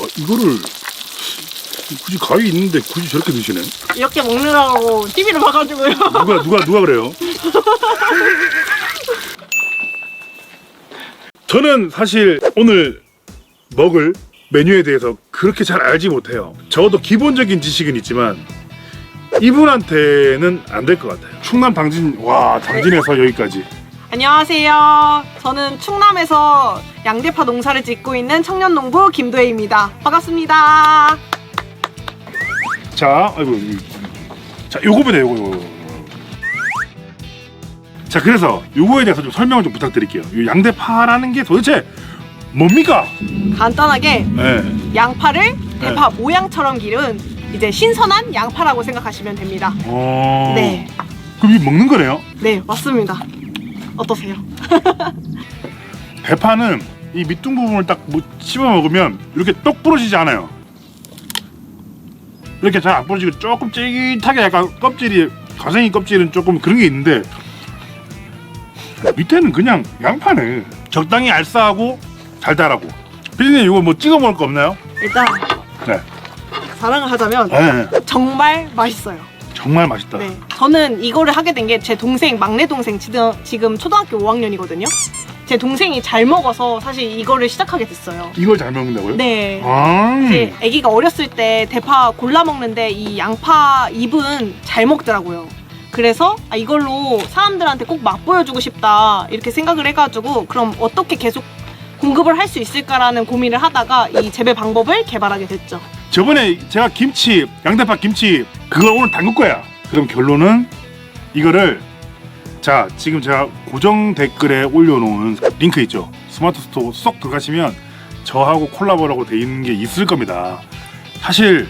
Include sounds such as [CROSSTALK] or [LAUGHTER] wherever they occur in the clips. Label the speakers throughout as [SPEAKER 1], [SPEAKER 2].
[SPEAKER 1] 와, 이거를 굳이 가위 있는데 굳이 저렇게 드시네.
[SPEAKER 2] 이렇게 먹느라고 TV를 봐가지고요.
[SPEAKER 1] 누가 누가 누가 그래요? 저는 사실 오늘 먹을 메뉴에 대해서 그렇게 잘 알지 못해요. 적어도 기본적인 지식은 있지만 이분한테는 안 될 것 같아요. 충남 당진 와 당진에서 여기까지.
[SPEAKER 2] 안녕하세요. 저는 충남에서 양대파 농사를 짓고 있는 청년농부 김도혜입니다. 반갑습니다.
[SPEAKER 1] 자, 아이고, 이- 자, 요거보다 요거, 요거. 요거. 자, 그래서 요거에 대해서 좀 설명을 좀 부탁드릴게요. 이 양대파라는 게 도대체 뭡니까?
[SPEAKER 2] 간단하게
[SPEAKER 1] 네.
[SPEAKER 2] 양파를 대파 모양처럼 기른 이제 신선한 양파라고 생각하시면 됩니다.
[SPEAKER 1] 어.
[SPEAKER 2] 네,
[SPEAKER 1] 그럼 이 먹는 거네요?
[SPEAKER 2] 네 맞습니다. 어떠세요? [LAUGHS]
[SPEAKER 1] 대파는 이 밑둥 부분을 딱 뭐 씹어 먹으면 이렇게 똑 부러지지 않아요. 이렇게 잘 안 부러지고 조금 쫄깃하게 약간 껍질이 가생이 껍질은 조금 그런 게 있는데 밑에는 그냥 양파네. 적당히 알싸하고 달달하고. 피디님 이거 뭐 찍어 먹을 거 없나요?
[SPEAKER 2] 일단
[SPEAKER 1] 네.
[SPEAKER 2] 자랑을 하자면
[SPEAKER 1] 네.
[SPEAKER 2] 정말 맛있어요.
[SPEAKER 1] 정말 맛있다.
[SPEAKER 2] 네, 저는 이거를 하게 된 게 제 동생 막내 동생 지금 지금 초등학교 5학년이거든요. 제 동생이 잘 먹어서 사실 이거를 시작하게 됐어요.
[SPEAKER 1] 이걸 잘 먹는다고요?
[SPEAKER 2] 네.
[SPEAKER 1] 아.
[SPEAKER 2] 이제 아기가 어렸을 때 대파 골라 먹는데 이 양파 잎은 잘 먹더라고요. 그래서 아, 이걸로 사람들한테 꼭 맛보여주고 싶다 이렇게 생각을 해가지고 그럼 어떻게 계속 공급을 할 수 있을까라는 고민을 하다가 이 재배 방법을 개발하게 됐죠.
[SPEAKER 1] 저번에 제가 김치 양대파 김치 그걸 오늘 담글 거야. 그럼 결론은 이거를 자 지금 제가 고정 댓글에 올려놓은 링크 있죠. 스마트 스토어 쏙 들어가시면 저하고 콜라보라고 돼 있는 게 있을 겁니다. 사실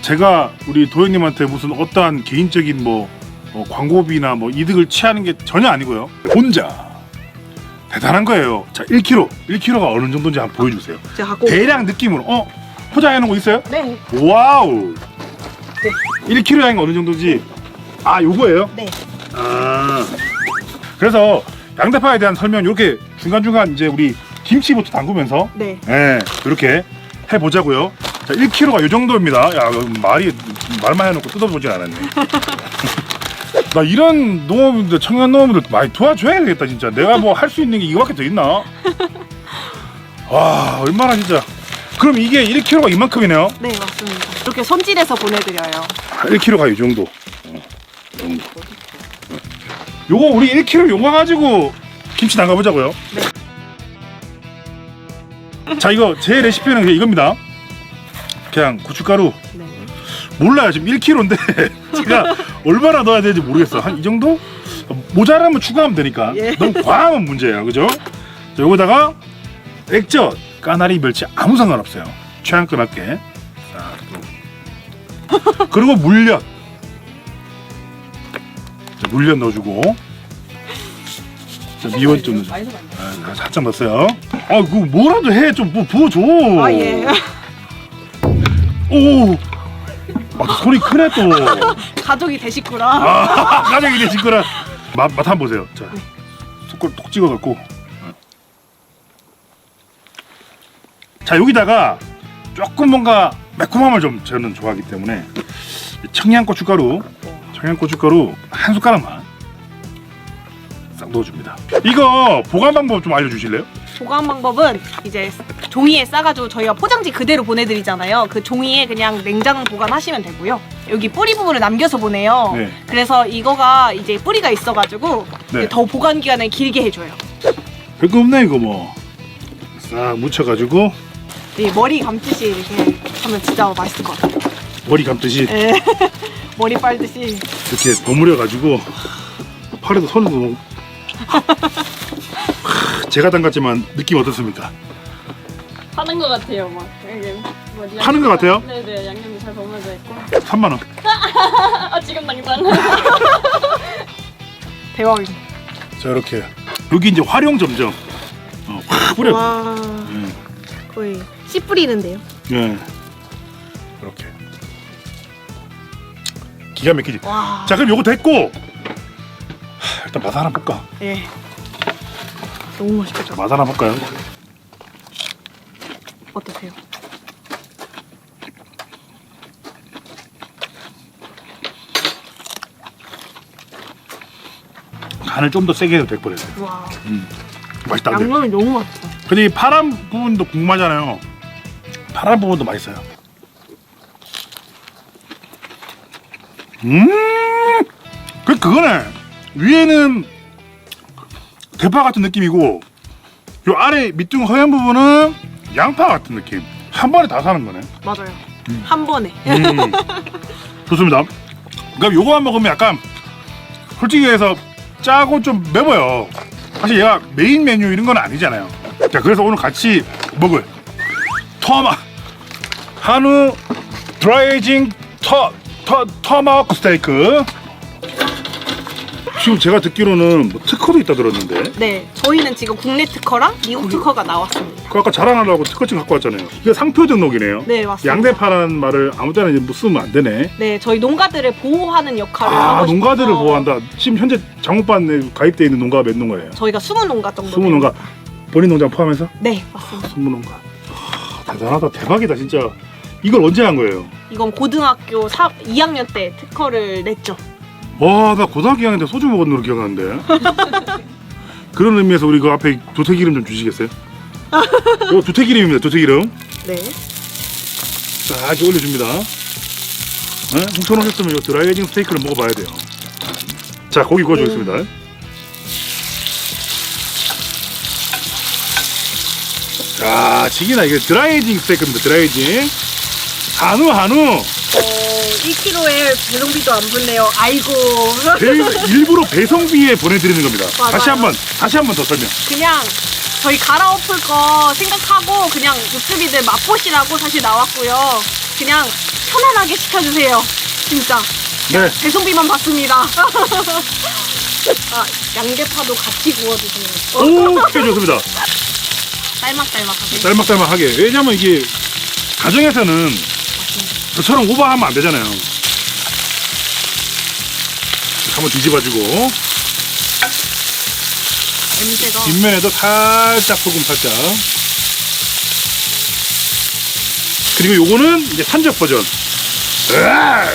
[SPEAKER 1] 제가 우리 도현님한테 무슨 어떠한 개인적인 뭐 어, 광고비나 뭐 이득을 취하는 게 전혀 아니고요. 혼자 대단한 거예요. 자 1kg, 1kg가 어느 정도인지 한번 보여주세요.
[SPEAKER 2] 제가 갖고
[SPEAKER 1] 대략 느낌으로 어 포장해 놓은 거 있어요?
[SPEAKER 2] 네,
[SPEAKER 1] 와우. 1kg 양이 어느 정도인지 아 요거예요?
[SPEAKER 2] 네.
[SPEAKER 1] 아 그래서 양대파에 대한 설명 이렇게 중간 중간 이제 우리 김치부터 담그면서
[SPEAKER 2] 네.
[SPEAKER 1] 예 이렇게 해 보자고요. 자 1kg가 요 정도입니다. 야 말이 말만 해 놓고 뜯어보진 않았네. [LAUGHS] 나 이런 농업인들 청년 농업인들 많이 도와줘야 되겠다 진짜. 내가 뭐 할 수 있는 게 이거밖에 더 있나? [LAUGHS] 와 얼마나 진짜. 그럼 이게 1kg가 이만큼이네요.
[SPEAKER 2] 네, 맞습니다. 이렇게 손질해서 보내드려요.
[SPEAKER 1] 1kg가 이 정도. 어, 이 정도. 어. 요거 우리 1kg 요거 가지고 김치 담가보자고요. 자 이거 제 레시피는 그냥 이겁니다. 그냥 고춧가루
[SPEAKER 2] 네.
[SPEAKER 1] 몰라요 지금 1kg인데 [LAUGHS] 제가 얼마나 넣어야 되는지 모르겠어 한 이 정도 모자라면 추가하면 되니까
[SPEAKER 2] 예.
[SPEAKER 1] 너무 과하면 문제예요 그죠? 자, 요거다가 액젓 까나리 멸치 아무 상관없어요 자, 또. 그리고 물엿 자, 물엿 넣어주고 자, 미원 좀 넣어줘 아, 살짝 넣었어요 아 그거 뭐라도 해 좀 뭐 부어줘
[SPEAKER 2] 아 예.
[SPEAKER 1] 오 아, 소리 크네 또 [LAUGHS]
[SPEAKER 2] 가족이 되시구나.
[SPEAKER 1] 아, [LAUGHS] 가족이 되실 거라. 맛, 맛 한번 보세요. 자, 숟갈 톡 찍어 갖고. 자, 여기다가 조금 뭔가 매콤함을 좀 저는 좋아하기 때문에 청양고춧가루, 청양고춧가루 한 숟가락만 싹 넣어줍니다. 이거 보관 방법 좀 알려주실래요?
[SPEAKER 2] 보관 방법은 이제 종이에 싸가지고 저희가 포장지 그대로 보내드리잖아요. 그 종이에 그냥 냉장 보관하시면 되고요. 여기 뿌리 부분을 남겨서 보내요.
[SPEAKER 1] 네.
[SPEAKER 2] 그래서 이거가 이제 뿌리가 있어가지고
[SPEAKER 1] 네.
[SPEAKER 2] 이제 더 보관 기간을 길게 해줘요.
[SPEAKER 1] 별거 없네 이거 뭐. 싹 묻혀가지고
[SPEAKER 2] 이 머리 감듯이 이렇게 하면 진짜 맛있을 것 같아요.
[SPEAKER 1] 머리 감듯이
[SPEAKER 2] 예. [LAUGHS] 머리 빨듯이.
[SPEAKER 1] 이렇게 버무려 가지고 팔에도 손에도 너무 하, 제가 담갔지만 느낌 어떻습니까?
[SPEAKER 3] 파는 것 같아요, 막. 이게 뭐
[SPEAKER 1] 파는 것 같아요?
[SPEAKER 3] 네네, 양념이 잘 버무려져 있고.
[SPEAKER 1] 3만 원. [LAUGHS]
[SPEAKER 3] 아, 지금 당장. [LAUGHS]
[SPEAKER 2] 대박이네.
[SPEAKER 1] 자 이렇게 여기 이제 활용 점정 어, 확 뿌려.
[SPEAKER 2] 와
[SPEAKER 1] 예,
[SPEAKER 2] 거의 씨 뿌리는데요.
[SPEAKER 1] 네. 이렇게. 기가 막히지.
[SPEAKER 2] 와.
[SPEAKER 1] 자 그럼 요거 됐고 하, 일단 맛 하나 볼까.
[SPEAKER 2] 예. 너무 맛있겠죠.
[SPEAKER 1] 맛 하나 볼까요?
[SPEAKER 2] 어떠세요?
[SPEAKER 1] 간을 좀 더 세게 해도 될 뻔했어요.
[SPEAKER 2] 와.
[SPEAKER 1] 음. 맛있다.
[SPEAKER 2] 양념이 너무 맛있어.
[SPEAKER 1] 근데 이 파란 부분도 궁금하잖아요. 파란 부분도 맛있어요. 음, 그 그거네. 위에는 대파 같은 느낌이고, 요 아래 밑둥 허연 부분은 양파 같은 느낌. 한 번에 다 사는 거네.
[SPEAKER 2] 맞아요. 한 번에.
[SPEAKER 1] 음, 좋습니다. 그럼 요거만 먹으면 약간 솔직히 해서 짜고 좀 매워요. 사실 얘가 메인 메뉴 이런 건 아니잖아요. 자, 그래서 오늘 같이 먹을 터마 한우 드라이징 터, 터, 터마호크 스테이크. 지금 제가 듣기로는 뭐 특허도 있다 들었는데
[SPEAKER 2] 네, 저희는 지금 국내 특허랑 미국 특허가 나왔습니다.
[SPEAKER 1] 그 아까 자랑하려고 특허증 갖고 왔잖아요. 이게 상표 등록이네요.
[SPEAKER 2] 네, 맞습니다.
[SPEAKER 1] 양대파라는 말을 아무 때나 이제 뭐 쓰면 안 되네.
[SPEAKER 2] 네, 저희 농가들을 보호하는 역할을
[SPEAKER 1] 아
[SPEAKER 2] 하고
[SPEAKER 1] 농가들을
[SPEAKER 2] 싶어서
[SPEAKER 1] 보호한다. 지금 현재 장호반에 가입돼 있는 농가가 몇 농가예요?
[SPEAKER 2] 저희가 스무 농가 정도.
[SPEAKER 1] 스무 농가. 본인 농장 포함해서
[SPEAKER 2] 네, 맞습니다.
[SPEAKER 1] 스무 농가. 하, 대단하다. 대박이다 진짜. 이걸 언제 한 거예요?
[SPEAKER 2] 이건 고등학교 4, 2학년 때 특허를 냈죠.
[SPEAKER 1] 와 나 고등학교 2학년 때 소주 먹었는 걸로 기억하는데. [LAUGHS] 그런 의미에서 우리 그 앞에 두태기 름 좀 주시겠어요? [LAUGHS] 이거 두태기 름입니다. 두태기 름.
[SPEAKER 2] 네.
[SPEAKER 1] 자 이렇게 올려줍니다. 네? 홍천오셨으면 이 드라이에징 스테이크를 먹어봐야 돼요. 자 고기 구워주겠습니다. 자 지기나 이게 드라이에징 스테이크입니다. 드라이에징. 한우 한우.
[SPEAKER 2] 어, 1kg에 배송비도 안 붙네요. 아이고.
[SPEAKER 1] 배, [LAUGHS] 일부러 배송비에 보내드리는 겁니다.
[SPEAKER 2] 맞아요.
[SPEAKER 1] 다시 한번 다시 한번 더 설명.
[SPEAKER 2] 그냥 저희 갈아엎을 거 생각하고 그냥 유튜비들 맛보시라고 사실 나왔고요. 그냥 편안하게 시켜주세요. 진짜.
[SPEAKER 1] 네.
[SPEAKER 2] 배송비만 받습니다. [LAUGHS] 아, 양대파도 같이 구워주세요. 어,
[SPEAKER 1] 오, 오케이 좋습니다.
[SPEAKER 2] 딸막딸막하게.
[SPEAKER 1] 짤막짤막하게. 왜냐면 이게 가정에서는 저처럼 오버하면 안 되잖아요. 한번 뒤집어주고
[SPEAKER 2] 냄새가.
[SPEAKER 1] 뒷면에도 살짝 소금 살짝. 그리고 요거는 이제 산적 버전. [LAUGHS] 으아!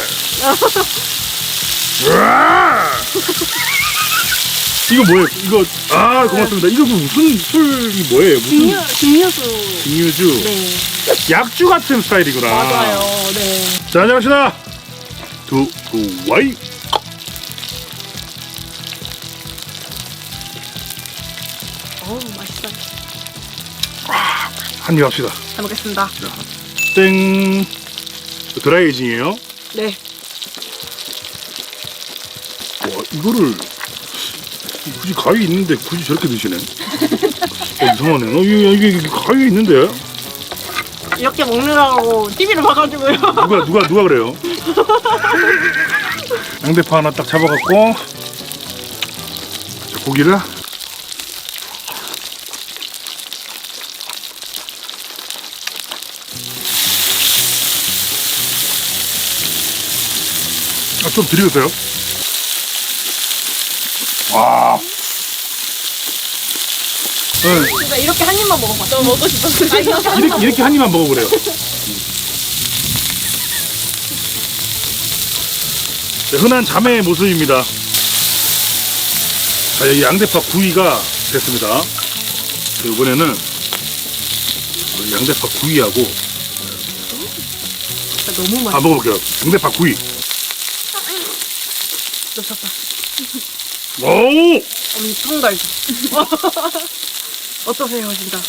[SPEAKER 1] 으아! 이거 뭐예요? 이거 아 고맙습니다. 이거 무슨 술이 뭐예요? 무슨
[SPEAKER 2] 증류, 증류수.
[SPEAKER 1] 증류주?
[SPEAKER 2] 네.
[SPEAKER 1] 약주 같은 스타일이구나.
[SPEAKER 2] 맞아요. 네.
[SPEAKER 1] 자, 안녕하십니까. 두, 두, 와이.
[SPEAKER 2] 어우, 맛있어요.
[SPEAKER 1] 한입 합시다.
[SPEAKER 2] 잘 먹겠습니다.
[SPEAKER 1] 땡. 드라이에이징이에요.
[SPEAKER 2] 네.
[SPEAKER 1] 와, 이거를 굳이 가위 있는데 굳이 저렇게 드시네. 어, 이상하네. 어, 이게, 이게, 이게 가위 있는데?
[SPEAKER 2] 이렇게 먹느라고 TV를 봐가지고요.
[SPEAKER 1] 누가, 누가, 누가 그래요? 양대파 하나 딱 잡아갖고. 자, 고기를. 아, 좀 드리겠어요? 와. 네,
[SPEAKER 2] 진짜 이렇게 한 입만 먹어봤어. 너 먹고 싶었어. 아, 이렇게 한
[SPEAKER 1] 이렇게, 이렇게 한 입만 먹어보래요. 네, 흔한 자매의 모습입니다. 자, 여기 양대파 구이가 됐습니다. 자, 이번에는 양대파 구이하고
[SPEAKER 2] 진짜 너무
[SPEAKER 1] 아
[SPEAKER 2] 맛있어.
[SPEAKER 1] 먹어볼게요. 양대파 구이.
[SPEAKER 2] 놓쳤 다.
[SPEAKER 1] 오!
[SPEAKER 2] 엄청 달죠. [LAUGHS] 어떠세요, 진짜?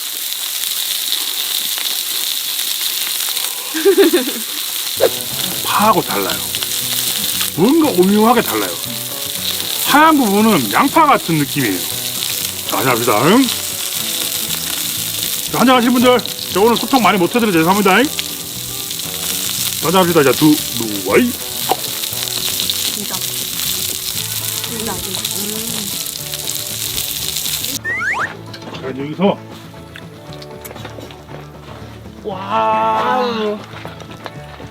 [SPEAKER 2] [LAUGHS]
[SPEAKER 1] 파하고 달라요. 뭔가 오묘하게 달라요. 하얀 부분은 양파 같은 느낌이에요. 자, 한잔합시다. 응? 자, 한잔 하신 분들, 저 오늘 소통 많이 못해드려 죄송합니다. 자, 한잔합시다. 자, 두, 두, 와이. 자, 여기서.
[SPEAKER 2] 와.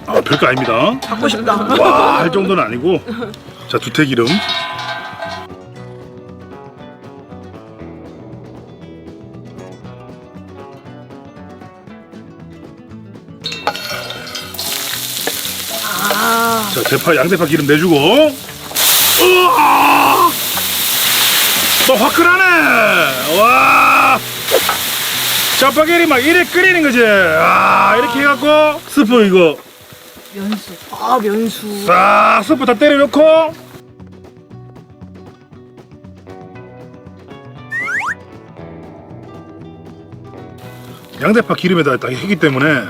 [SPEAKER 1] 아, 별거 아닙니다.
[SPEAKER 2] 갖고 싶다.
[SPEAKER 1] 와, 할 정도는 아니고. 자, 두태 기름.
[SPEAKER 2] 아.
[SPEAKER 1] 자, 대파, 양대파 기름 내주고. 으아! 또 화끈하네. 와. 짜파게리 막 이래 끓이는 거지. 아, 이렇게 해갖고 스프 이거
[SPEAKER 2] 면수. 아 면수.
[SPEAKER 1] 싹 스프 다 때려 넣고 양대파 기름에다 딱 했기 때문에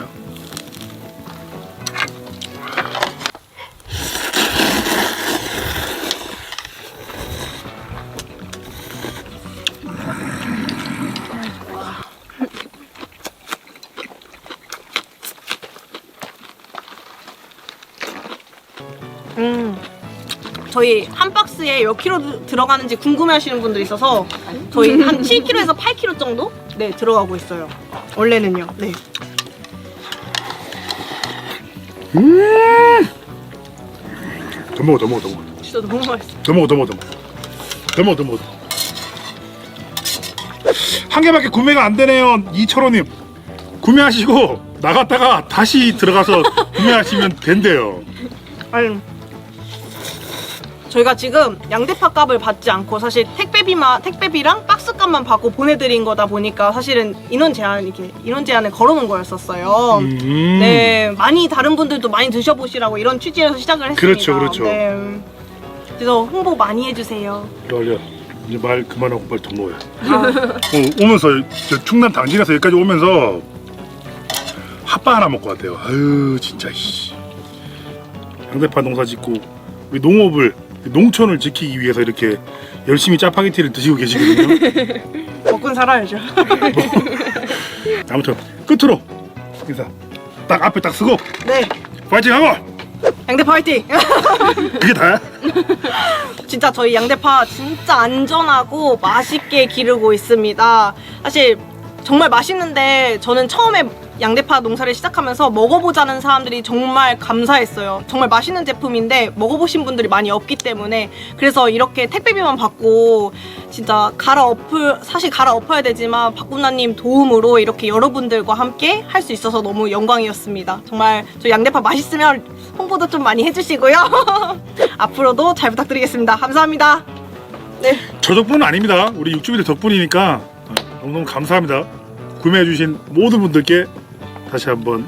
[SPEAKER 2] 저희 한 박스에 몇 킬로 드- 들어가는지 궁금해하시는 분들 있어서 저희 한 [LAUGHS] 7kg에서 8kg 정도 네 들어가고 있어요. 원래는요. 네.
[SPEAKER 1] 더 먹어 더 먹어 더 먹어
[SPEAKER 2] 진짜 너무 맛있어.
[SPEAKER 1] 더 먹어 더 먹어 더 먹어 더 먹어 더 먹어 한 개밖에 구매가 안 되네요 이철호님 구매하시고 나갔다가 다시 들어가서 구매하시면 된대요
[SPEAKER 2] 아니, 저희가 지금 양대파 값을 받지 않고 사실 택배비만 택배비랑 박스 값만 받고 보내드린 거다 보니까 사실은 인원 제한 이렇게 인원 제한을 걸어놓은 거였었어요.
[SPEAKER 1] 음.
[SPEAKER 2] 네, 많이 다른 분들도 많이 드셔보시라고 이런 취지에서 시작을 했습니다.
[SPEAKER 1] 그렇죠, 그렇죠.
[SPEAKER 2] 네. 그래서 홍보 많이 해주세요.
[SPEAKER 1] 열려 이제 말 그만하고 빨리 더 먹어요 어, 오면서 저 충남 당진에서 여기까지 오면서 핫바 하나 먹고 왔대요 아유 진짜 씨 양대파 농사 짓고 우리 농업을 농촌을 지키기 위해서 이렇게 열심히 짜파게티를 드시고 계시거든요 [LAUGHS]
[SPEAKER 2] 먹고 살아야죠. [LAUGHS]
[SPEAKER 1] 아무튼 끝으로 인사 딱 앞에 딱 쓰고
[SPEAKER 2] 네,
[SPEAKER 1] 파이팅하고
[SPEAKER 2] 양대파 화이팅!
[SPEAKER 1] 그게 [LAUGHS] 다야?
[SPEAKER 2] 진짜 저희 양대파 진짜 안전하고 맛있게 기르고 있습니다. 사실 정말 맛있는데 저는 처음에 양대파 농사를 시작하면서 먹어보자는 사람들이 정말 감사했어요. 정말 맛있는 제품인데 먹어보신 분들이 많이 없기 때문에 그래서 이렇게 택배비만 받고 진짜 갈아엎을 사실 갈아엎어야 되지만 박군나님 도움으로 이렇게 여러분들과 함께 할 수 있어서 너무 영광이었습니다. 정말 저 양대파 맛있으면 홍보도 좀 많이 해주시고요. [LAUGHS] 앞으로도 잘 부탁드리겠습니다. 감사합니다. 네.
[SPEAKER 1] 저 덕분은 아닙니다 우리 육주비들 덕분이니까 너무너무 감사합니다 구매해주신 모든 분들께 다시 한번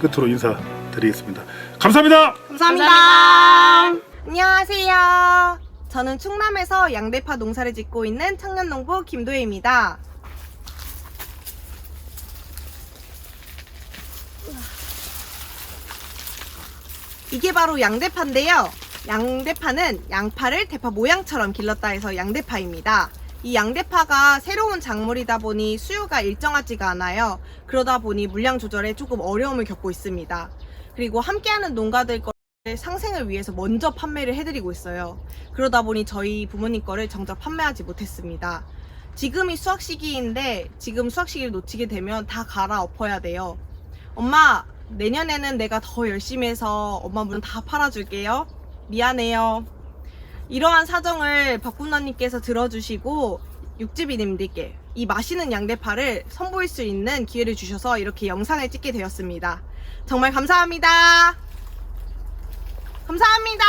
[SPEAKER 1] 끝으로 인사드리겠습니다 감사합니다
[SPEAKER 2] 감사합니다. 안녕하세요. 저는 충남에서 양대파 농사를 짓고 있는 청년농부 김도혜입니다. 이게 바로 양대파인데요. 양대파는 양파를 대파 모양처럼 길렀다 해서 양대파입니다. 이 양대파가 새로운 작물이다 보니 수요가 일정하지가 않아요. 그러다 보니 물량 조절에 조금 어려움을 겪고 있습니다. 그리고 함께하는 농가들 거를 상생을 위해서 먼저 판매를 해드리고 있어요. 그러다 보니 저희 부모님 거를 정작 판매하지 못했습니다. 지금이 수확 시기인데 지금 수확 시기를 놓치게 되면 다 갈아엎어야 돼요. 엄마, 내년에는 내가 더 열심히 해서 엄마 물다 팔아줄게요. 미안해요. 이러한 사정을 박군나님께서 들어주시고 육지비님들께 이 맛있는 양대파를 선보일 수 있는 기회를 주셔서 이렇게 영상을 찍게 되었습니다. 정말 감사합니다. 감사합니다.